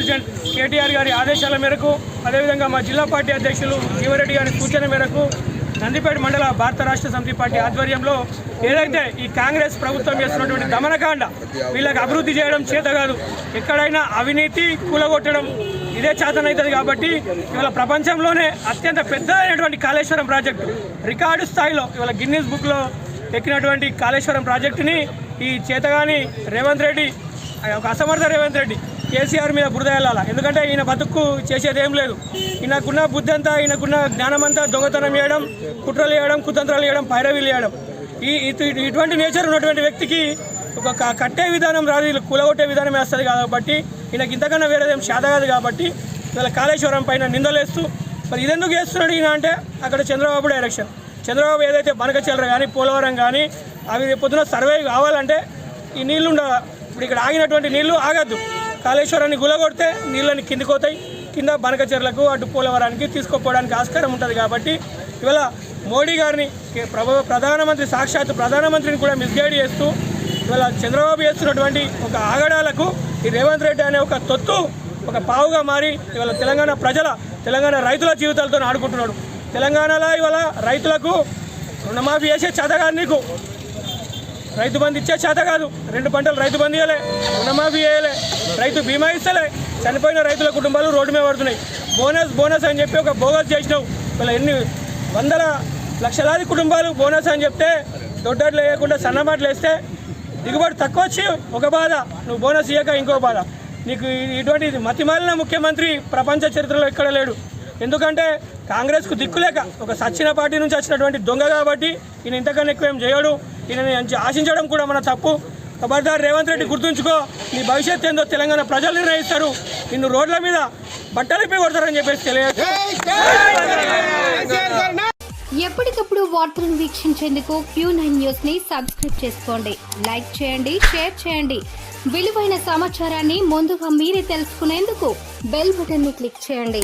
President KTR గారి ఆదేశాల మేరకు అదేవిధంగా మా జిల్లా పార్టీ అధ్యక్షులు జీవరెడ్డి గారి సూచన మేరకు నందిపేట మండల భారత రాష్ట్ర సమితి పార్టీ ఆధ్వర్యంలో ఏదైతే ఈ కాంగ్రెస్ ప్రభుత్వం చేస్తున్నటువంటి దమనకాండ వీళ్ళకి అభివృద్ధి చేయడం చేత కాదు ఎక్కడైనా అవినీతి కూలగొట్టడం ఇదే చేతనవుతుంది కాబట్టి ఇవాళ ప్రపంచంలోనే అత్యంత పెద్ద అయినటువంటి కాళేశ్వరం ప్రాజెక్టు రికార్డు స్థాయిలో ఇవాళ గిన్నీస్ బుక్లో ఎక్కినటువంటి కాళేశ్వరం ప్రాజెక్టుని ఈ చేతగాని రేవంత్ రెడ్డి ఒక అసమర్థ రేవంత్ రెడ్డి కేసీఆర్ మీద బురద వెళ్ళాలా ఎందుకంటే ఈయన బతుకు చేసేది ఏం లేదు. ఈయనకున్న బుద్ధి అంతా ఈయనకున్న జ్ఞానం అంతా దొంగతనం చేయడం కుట్రలు చేయడం కుతంత్రాలు చేయడం పైరవీలు చేయడం. ఈ ఇటు- ఇటువంటి నేచర్ ఉన్నటువంటి వ్యక్తికి ఒక కట్టే విధానం రాదు వీళ్ళు కూలగొట్టే విధానం వేస్తుంది కాబట్టి ఈయనకి ఇంతకన్నా వేరేదేం శాత కాదు కాబట్టి వీళ్ళ కాళేశ్వరం పైన నిందలేస్తూ మరి ఇదెందుకు చేస్తున్నాడు ఈయన అంటే అక్కడ చంద్రబాబు డైరెక్షన్ చంద్రబాబు ఏదైతే బనకచెల్లర కానీ పోలవరం కానీ అవి రేపు పొద్దున సర్వే కావాలంటే ఈ నీళ్ళు ఉండాలి ఇప్పుడు ఇక్కడ ఆగినటువంటి నీళ్ళు ఆగద్దు. కాళేశ్వరాన్ని గులగొడితే నీళ్ళని కిందికి పోతాయి కింద బనకచెర్లకు అటు పోలవరానికి తీసుకుపోవడానికి ఆస్కారం ఉంటుంది కాబట్టి ఇవాళ మోడీ గారిని ప్రభు ప్రధానమంత్రి సాక్షాత్ ప్రధానమంత్రిని కూడా మిస్గైడ్ చేస్తూ ఇవాళ చంద్రబాబు చేస్తున్నటువంటి ఒక ఆగడాలకు ఈ రేవంత్ రెడ్డి అనే ఒక తొత్తు ఒక పావుగా మారి ఇవాళ తెలంగాణ ప్రజల తెలంగాణ రైతుల జీవితాలతో ఆడుకుంటున్నాడు. తెలంగాణలో ఇవాళ రైతులకు రుణమాఫీ చేసే చేతగాదు నీకు. రైతు బంధు ఇచ్చే చేత కాదు. రెండు పంటలు రైతు బంధు ఇవ్వలే రుణమాఫీ చేయలే రైతు బీమా ఇస్తలే. చనిపోయిన రైతుల కుటుంబాలు రోడ్డు మీద పడుతున్నాయి. బోనస్ బోనస్ అని చెప్పి ఒక బోగస్ చేసినావు. ఇలా ఎన్ని వందల లక్షలాది కుటుంబాలు బోనస్ అని చెప్తే దొడ్డట్లు వేయకుండా సన్నమాటలు వేస్తే దిగుబడి తక్కువ వచ్చి ఒక బాధ. నువ్వు బోనస్ ఇవ్వక ఇంకో బాధ. నీకు ఇటువంటి మతిమాలిన ముఖ్యమంత్రి ప్రపంచ చరిత్రలో ఎక్కడ లేడు. ఎందుకంటే కాంగ్రెస్కు దిక్కులేక ఒక సచ్చిన పార్టీ నుంచి వచ్చినటువంటి దొంగ కాబట్టి ఈయన ఇంతకన్నా ఎక్కువ ఏం చేయడు. ఈయనని అంచి- ఆశించడం కూడా మన తప్పు. ఖబర్దార్ రేవంత్ రెడ్డి గుర్తుంచుకో నీ భవిష్యత్తు ఏందో తెలంగాణ ప్రజలు నిర్ణయిస్తారు. నిన్ను రోడ్ల మీద బట్టలిపి కొడతారని చెప్పేసి తెలియదు ఎప్పటికప్పుడు వార్తలను వీక్షించేందుకు క్యూ నైన్ న్యూస్ని సబ్స్క్రైబ్ చేసుకోండి. లైక్ చేయండి షేర్ చేయండి. విలువైన సమాచారాన్ని ముందుగా మీరే తెలుసుకునేందుకు బెల్ బటన్ని క్లిక్ చేయండి.